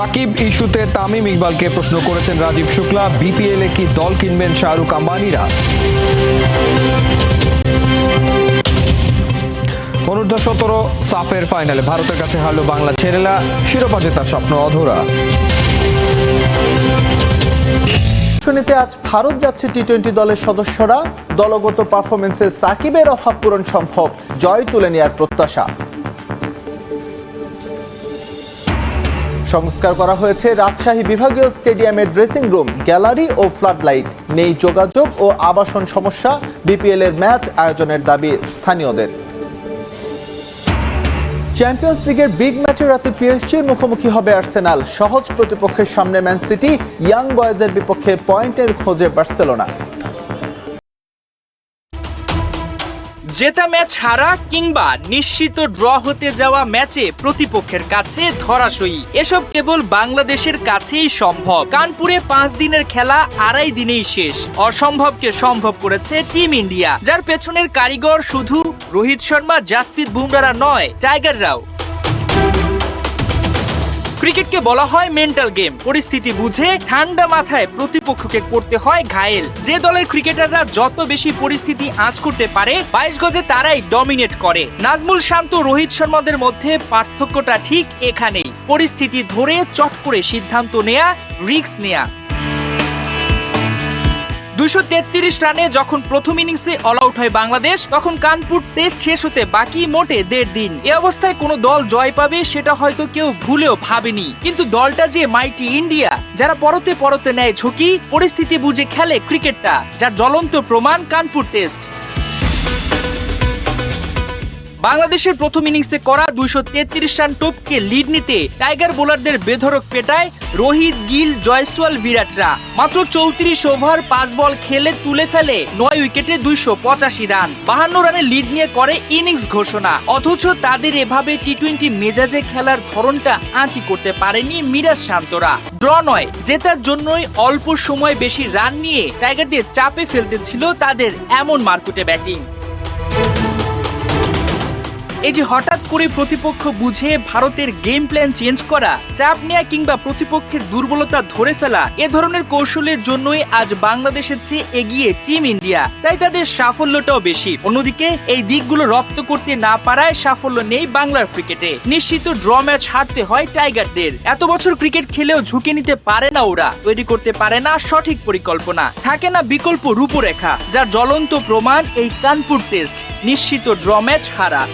সাকিব ইস্যুতে তামিম ইকবালকে প্রশ্ন করেছেন রাজীব শুক্লা, বিপিএল কি দল কিনবেন শাহরুখ আম্বানিরা? অনূর্ধ্ব সতেরো, সাফের ফাইনালে ভারতের কাছে হারল বাংলা ছেড়েলা শিরোপা জেতার স্বপ্ন অধরা। শুনিতে আজ ভারত যাচ্ছে টি টোয়েন্টি দলের সদস্যরা। দলগত পারফরমেন্সে সাকিবের অভাব পূরণ সম্ভব। জয় তুলে নেওয়ার প্রত্যাশা। সংস্কার করা হয়েছে রাজশাহী বিভাগীয় স্টেডিয়ামের ড্রেসিং রুম, গ্যালারি ও ফ্লাড লাইট নেই যোগাযোগ ও আবাসন সমস্যা, বিপিএল এর ম্যাচ আয়োজনের দাবি স্থানীয়দের। চ্যাম্পিয়ন্স লিগের বিগ ম্যাচে রাতে পিএসজির মুখোমুখি হবে আর্সেনাল। সহজ প্রতিপক্ষের সামনে ম্যান সিটি, ইয়াং বয়েজের বিপক্ষে পয়েন্টের খোঁজে বার্সেলোনা। জেতা ম্যাচ হারা কিংবা নিশ্চিত ড্র হতে যাওয়া ম্যাচে প্রতিপক্ষের কাছে ধরাশয়ী। এসব কেবল বাংলাদেশের কাছেই সম্ভব। কানপুরে পাঁচ দিনের খেলা আড়াই দিনেই শেষ। অসম্ভবকে সম্ভব করেছে টিম ইন্ডিয়া, যার পেছনের কারিগর শুধু রোহিত শর্মা, জাসপ্রীত বুমরারা নয়, টাইগার টাইগাররাও ক্রিকেটকে বলা হয় মেন্টাল গেম পরিস্থিতি বুঝে ঠান্ডা মাথায় প্রতিপক্ষকে করতে হয় ঘায়েল। যে দলের ক্রিকেটাররা যত বেশি পরিস্থিতি আঁচ করতে পারে, বাইশ গজে তারাই ডমিনেট করে। নাজমুল শান্ত, রোহিত শর্মাদের মধ্যে পার্থক্যটা ঠিক এখানেই। পরিস্থিতি ধরে চট করে সিদ্ধান্ত নেয়া রিক্স নেয়া। দুশো রানে যখন প্রথম ইনিংসে অল আউট হয় বাংলাদেশ, তখন কানপুর টেস্ট শেষ হতে বাকি মোটে দেড় দিন। এ অবস্থায় কোনো দল জয় পাবে সেটা হয়তো কেউ ভুলেও ভাবেনি। কিন্তু দলটা যে মাইটি ইন্ডিয়া যারা পরতে পরতে নেয় ঝুঁকি, পরিস্থিতি বুঝে খেলে ক্রিকেটটা যার জ্বলন্ত প্রমাণ কানপুর টেস্ট বাংলাদেশের প্রথম ইনিংসে করা দুইশো তেত্রিশ রান টোপকে লিড নিতে টাইগার বোলারদের বেধরক পেটায় রোহিত, গিল, জয়সওয়াল বিরাটরা। মাত্র চৌত্রিশ ওভার, পাঁচ বল খেলে তুলে ফেলে নয় উইকেটে দুইশো পঁচাশি রান। বাহান্ন রানে লিড নিয়ে করে ইনিংস ঘোষণা। অথচ তাদের এভাবে টি টোয়েন্টি মেজাজে খেলার ধরনটা আঁচি করতে পারেনি মিরাজ শান্তরা। ড্র নয়, জেতার জন্যই অল্প সময় বেশি রান নিয়ে টাইগারদের চাপে ফেলতে ছিল তাদের এমন মারকুটে ব্যাটিং। এই যে হঠাৎ করে প্রতিপক্ষ বুঝে ভারতের গেম প্ল্যান চেঞ্জ করা, চাপ নেয়া কিংবা প্রতিপক্ষের দুর্বলতা ধরে ফেলা, এ ধরনের কৌশলের জন্যই আজ বাংলাদেশের চেয়ে এগিয়ে টিম ইন্ডিয়া তাই তাদের সাফল্যটাও বেশি। অন্যদিকে, এই দিকগুলো রপ্ত করতে না পারায় সাফল্য নেই বাংলার ক্রিকেটে নিশ্চিত ড্র ম্যাচ হারতে হয় টাইগারদের এত বছর ক্রিকেট খেলেও ঝুঁকে নিতে পারে না ওরা। তৈরি করতে পারে না সঠিক পরিকল্পনা। থাকে না বিকল্প রূপরেখা, যার জ্বলন্ত প্রমাণ এই কানপুর টেস্ট নিশ্চিত ড্র ম্যাচ হারা।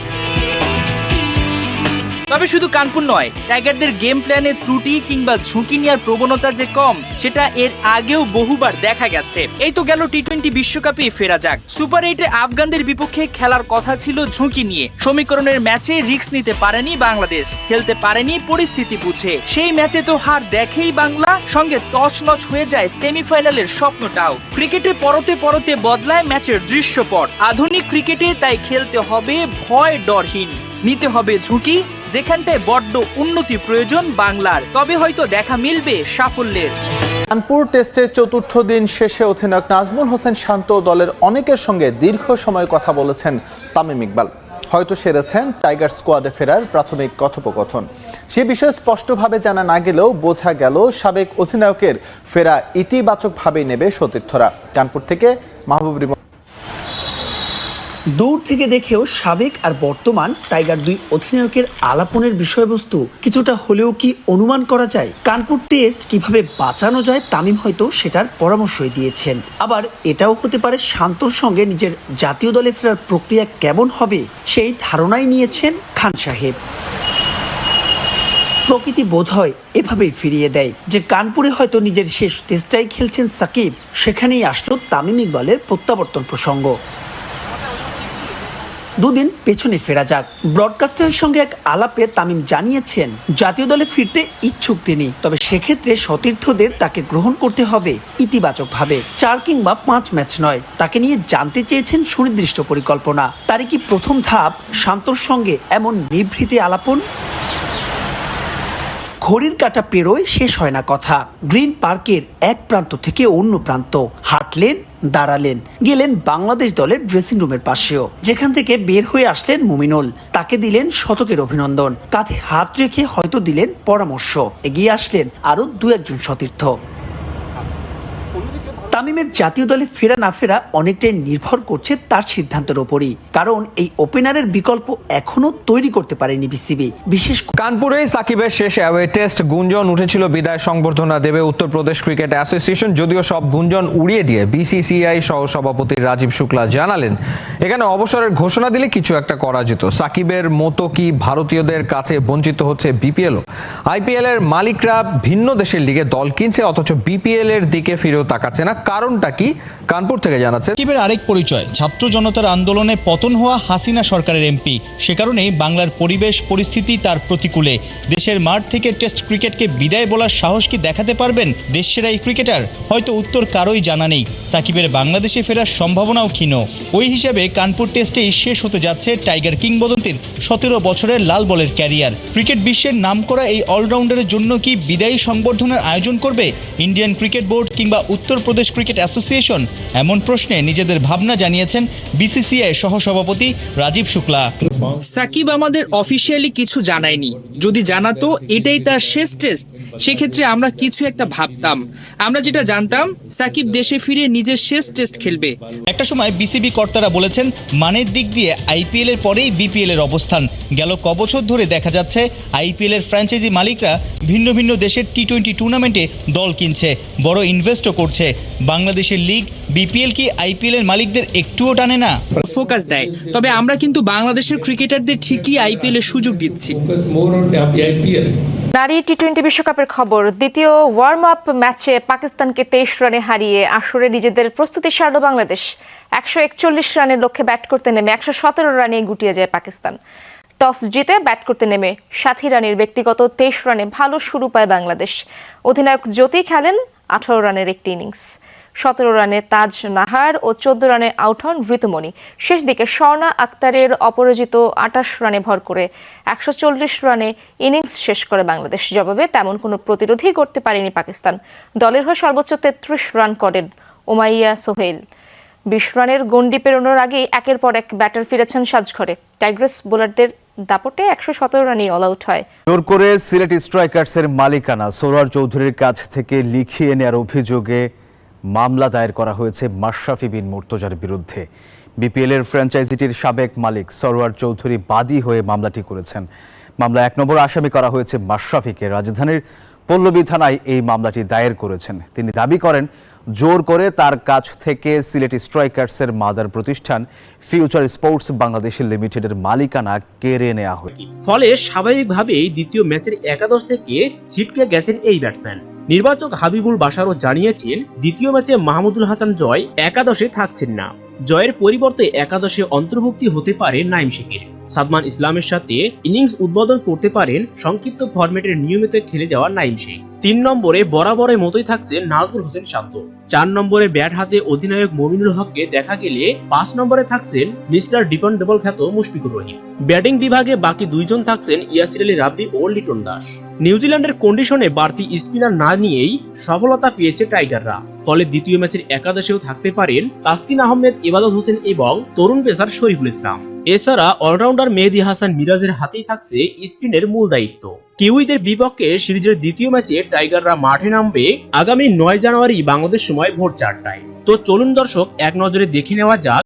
তবে শুধু কানপুর নয়, টাইগারদের গেম প্ল্যানে ত্রুটি কিংবা ঝুঁকি নেওয়ার প্রবণতা যে কম, সেটা এর আগেও বহুবার দেখা গেছে। এই তো গেল টি টোয়েন্টি বিশ্বকাপে ফেরা যাক। সুপার এইটে আফগানদের বিপক্ষে খেলার কথা ছিল ঝুঁকি নিয়ে। সমীকরণের ম্যাচে রিস্ক নিতে পারেনি বাংলাদেশ। খেলতে পারেনি পরিস্থিতি বুঝে। সেই ম্যাচে তো হার দেখেই বাংলা সঙ্গে তছনছ হয়ে যায় সেমিফাইনালের স্বপ্নটাও ক্রিকেটে পরতে পরতে বদলায় ম্যাচের দৃশ্যপট। আধুনিক ক্রিকেটে তাই খেলতে হবে ভয় ডরহীন নিতে হবে ঝুঁকি যেখানটায় বড্ড উন্নতি প্রয়োজন বাংলার। তবে হয়তো দেখা মিলবে সাফল্যের। কানপুর টেস্টের চতুর্থ দিন শেষে অধিনায়ক নাজমুল হোসেন শান্ত দলের অনেকের সঙ্গে দীর্ঘ সময় কথা বলেছেন তামিম ইকবাল। হয়তো সেরেছেন টাইগার স্কোয়াডে ফেরার প্রাথমিক কথোপকথন। সে বিষয়ে স্পষ্টভাবে জানা না গেলেও বোঝা গেল সাবেক অধিনায়কের ফেরা ইতিবাচকভাবেই নেবে সতীর্থরা। কানপুর থেকে মাহবুব রিমন দূর থেকে দেখেও সাবেক আর বর্তমান টাইগার দুই অধিনায়কের আলাপনের বিষয়বস্তু কিছুটা হলেও কি অনুমান করা যায়? কানপুর টেস্ট কীভাবে বাঁচানো যায় তামিম হয়তো সেটার পরামর্শই দিয়েছেন। আবার এটাও হতে পারে শান্তর সঙ্গে নিজের জাতীয় দলে ফেরার প্রক্রিয়া কেমন হবে সেই ধারণাই নিয়েছেন খান সাহেব। প্রকৃতি বোধ হয় এভাবেই ফিরিয়ে দেয় যে কানপুরে হয়তো নিজের শেষ টেস্টটাই খেলছেন সাকিব, সেখানেই আসলো তামিম ইকবালের প্রত্যাবর্তন প্রসঙ্গ। দুদিন পেছনে ফেরা যাক। ব্রডকাস্টারের সঙ্গে এক আলাপে তামিম জানিয়েছেন, জাতীয় দলে ফিরতে ইচ্ছুক তিনি, তবে সেক্ষেত্রে সতীর্থদের তাকে গ্রহণ করতে হবে ইতিবাচকভাবে। চার কিংবা পাঁচ ম্যাচ নয়, তাকে নিয়ে জানতে চেয়েছেন সুনির্দিষ্ট পরিকল্পনা। তারই কি প্রথম ধাপ শান্তর সঙ্গে এমন নিভৃতে আলাপন? ঘড়ির কাটা পেরোয় শেষ হয় না কথা। গ্রিন পার্কের এক প্রান্ত থেকে অন্য প্রান্ত। হাঁটলেন, দাঁড়ালেন, গেলেন বাংলাদেশ দলের ড্রেসিং রুমের পাশেও। যেখান থেকে বের হয়ে আসলেন মুমিনুল। তাকে দিলেন শতকের অভিনন্দন। কাঁধে হাত রেখে হয়তো দিলেন পরামর্শ। এগিয়ে আসলেন আরও দু একজন সতীর্থ। তামিমের জাতীয় দলে ফেরা না ফেরা অনেকটাই নির্ভর করছে তার সিদ্ধান্তের ওপরই। কারণ এই ওপেনারের বিকল্প এখনও তৈরি করতে পারেনি বিসিবি। বিশেষ কানপুরে সাকিবের শেষ অ্যাওয়ে টেস্ট গুঞ্জন উঠেছিল বিদায় সংবর্ধনা দেবে উত্তরপ্রদেশ ক্রিকেট অ্যাসোসিয়েশন, যদিও সব গুঞ্জন উড়িয়ে দিয়ে বিসিসিআই সহ সভাপতি রাজীব শুক্লা জানালেন। এখানে অবসরের ঘোষণা দিলে কিছু একটা করা যেত। সাকিবের মতো কি ভারতীয়দের কাছে বঞ্চিত হচ্ছে বিপিএলও? আইপিএল এর মালিকরা ভিন্ন দেশের লিগে দল কিনছে, অথচ বিপিএল এর দিকে ফিরেও তাকাচ্ছে না কারণটা কি? কানপুর থেকে জানাচ্ছে সাকিবের আরেক পরিচয়, ছাত্র জনতার আন্দোলনে পতন হওয়া হাসিনা সরকারের এমপি। সে কারণেই বাংলার পরিবেশ, পরিস্থিতি তার প্রতিকূলে। দেশের মাঠ থেকে টেস্ট ক্রিকেটকে বিদায় বলার সাহস কি দেখাতে পারবেন দেশসেরা এই ক্রিকেটার? হয়তো উত্তর কারোই জানা নেই। সাকিবের বাংলাদেশে ফেরার সম্ভাবনাও ক্ষীণ। ওই হিসাবে কানপুর টেস্টেই শেষ হতে যাচ্ছে টাইগার কিংবদন্তির সতেরো বছরের লাল বলের ক্যারিয়ার। ক্রিকেট বিশ্বের নাম করা এই অলরাউন্ডারের জন্য কি বিদায়ী সংবর্ধনার আয়োজন করবে? ইন্ডিয়ান ক্রিকেট বোর্ড কিংবা উত্তরপ্রদেশ ক্রিকেট অ্যাসোসিয়েশন? এমন প্রশ্নে নিজেদের ভাবনা জানিয়েছেন বিসিসিআই সহসভাপতি রাজীব শুক্লা। সাকিব আমাদের অফিসিয়ালি কিছু জানায়নি। যদি জানাতো এটাই তার শেষ টেস্ট সেক্ষেত্রে আমরা কিছু একটা ভাবতাম। আমরা যেটা জানতাম সাকিব দেশে ফিরে নিজের শেষ টেস্ট খেলবে। একটা সময় বিসিবি কর্তারা বলেছেন মানের দিক দিয়ে আইপিএল এর পরেই বিপিএল এর অবস্থান। গেল কবছর ধরে দেখা যাচ্ছে আইপিএল এর ফ্র্যাঞ্চাইজি মালিকরা ভিন্ন ভিন্ন দেশের টি টোয়েন্টি টুর্নামেন্টে দল কিনছে বড় ইনভেস্টও করছে। বাংলাদেশের লিগ বিপিএল কি আইপিএল এর মালিকদের একটুও টানে না? ফোকাস দেয়। তবে আমরা কিন্তু বাংলাদেশের ক্রিকেটারদের ঠিকই আইপিএল সুযোগ দিচ্ছি. নারী টি টোয়েন্টি বিশ্বকাপের খবর, দ্বিতীয় ওয়ার্ম আপ ম্যাচে পাকিস্তানকে তেইশ রানে হারিয়ে আসরে নিজেদের প্রস্তুতি সারল বাংলাদেশ। একশো একচল্লিশ রানের লক্ষ্যে ব্যাট করতে নেমে একশো সতেরো রানে গুটিয়ে যায় পাকিস্তান। টস জিতে ব্যাট করতে নেমে সাথী রানের ব্যক্তিগত তেইশ রানে ভালো শুরু পায় বাংলাদেশ। অধিনায়ক জ্যোতি খেলেন আঠারো রানের একটি ইনিংস সতেরো রানে তাজ নাহার ও চোদ্দ রানে আউট হন ঋতুমণি। শেষ দিকে স্বর্ণা আক্তারের অপরাজিত আটাশ রানে ভর করে একশো চল্লিশ রানে ইনিংস শেষ করে বাংলাদেশ। জবাবে তেমন কোনো প্রতিরোধই করতে পারেনি পাকিস্তান। দলের হয়ে সর্বোচ্চ তেত্রিশ রান করেন ওমাইয়া সোহেল। বিশ রানের গন্ডি পেরোনোর আগেই একের পর এক ব্যাটার ফিরেছেন সাজঘরে। টাইগ্রেস বোলারদের দাপটে একশো সতেরো রানেই অল আউট হয়। জোর করে সিলেট স্ট্রাইকার্সের মালিকানা সোরার চৌধুরীর কাছ থেকে লিখিয়ে নেওয়ার অভিযোগে মামলা দায়ের করা হয়েছে মাশরাফি বিন মুর্তজার বিরুদ্ধে। বিপিএল এর ফ্র্যাঞ্চাইজিটির সাবেক মালিক সরোয়ার চৌধুরী বাদী হয়ে মামলাটি করেছেন। মামলা এক নম্বর আসামি করা হয়েছে মাশরাফিকে। রাজধানীর পল্লবী থানায় এই মামলাটি দায়ের করেছেন। তিনি দাবি করেন, জোর করে তার কাছ থেকে সিলেট স্ট্রাইকার্সের মাদার প্রতিষ্ঠান ফিউচার স্পোর্টস বাংলাদেশ লিমিটেডের মালিকানা কেড়ে নেওয়া হয়। ফলে স্বাভাবিকভাবেই দ্বিতীয় ম্যাচের একাদশ থেকে ছিটকে গেছেন এই ব্যাটসম্যান। নির্বাচক হাবিবুল বাসারও জানিয়েছেন, দ্বিতীয় ম্যাচে মাহমুদুল হাসান জয় একাদশে থাকছেন না। জয়ের পরিবর্তে একাদশে অন্তর্ভুক্তি হতে পারে নাইম শেখের। সাদমান ইসলামের সাথে ইনিংস উদ্বোধন করতে পারেন সংক্ষিপ্ত ফরম্যাটের নিয়মিত খেলে যাওয়া নাইম শেখ। তিন নম্বরে বরাবরের মতোই থাকছেন নাজমুল হোসেন শান্ত। চার নম্বরে ব্যাট হাতে অধিনায়ক মমিনুল হককে দেখা গেলে পাঁচ নম্বরে থাকছেন মিস্টার ডিপেন্ডেবল খ্যাত মুশফিকুর রহিম। ব্যাটিং বিভাগে বাকি দুইজন থাকছেন ইয়াসির আলী রাব্বি ও লিটন দাস। নিউজিল্যান্ডের কন্ডিশনে বাড়তি স্পিনার না নিয়েই সফলতা পেয়েছে টাইগাররা। ফলে দ্বিতীয় ম্যাচের একাদশেও থাকতে পারেন তাসকিন আহমেদ ইবাদত হোসেন এবং তরুণ পেসার শরীফুল ইসলাম। এছাড়া অলরাউন্ডার মেহেদি হাসান মিরাজের হাতেই থাকছে স্পিনের মূল দায়িত্ব। কিউইদের বিপক্ষে সিরিজের দ্বিতীয় ম্যাচে টাইগাররা মাঠে নামবে আগামী নয় জানুয়ারি বাংলাদেশ সময় ভোর চারটায়। তো চলুন দর্শক, এক নজরে দেখে নেওয়া যাক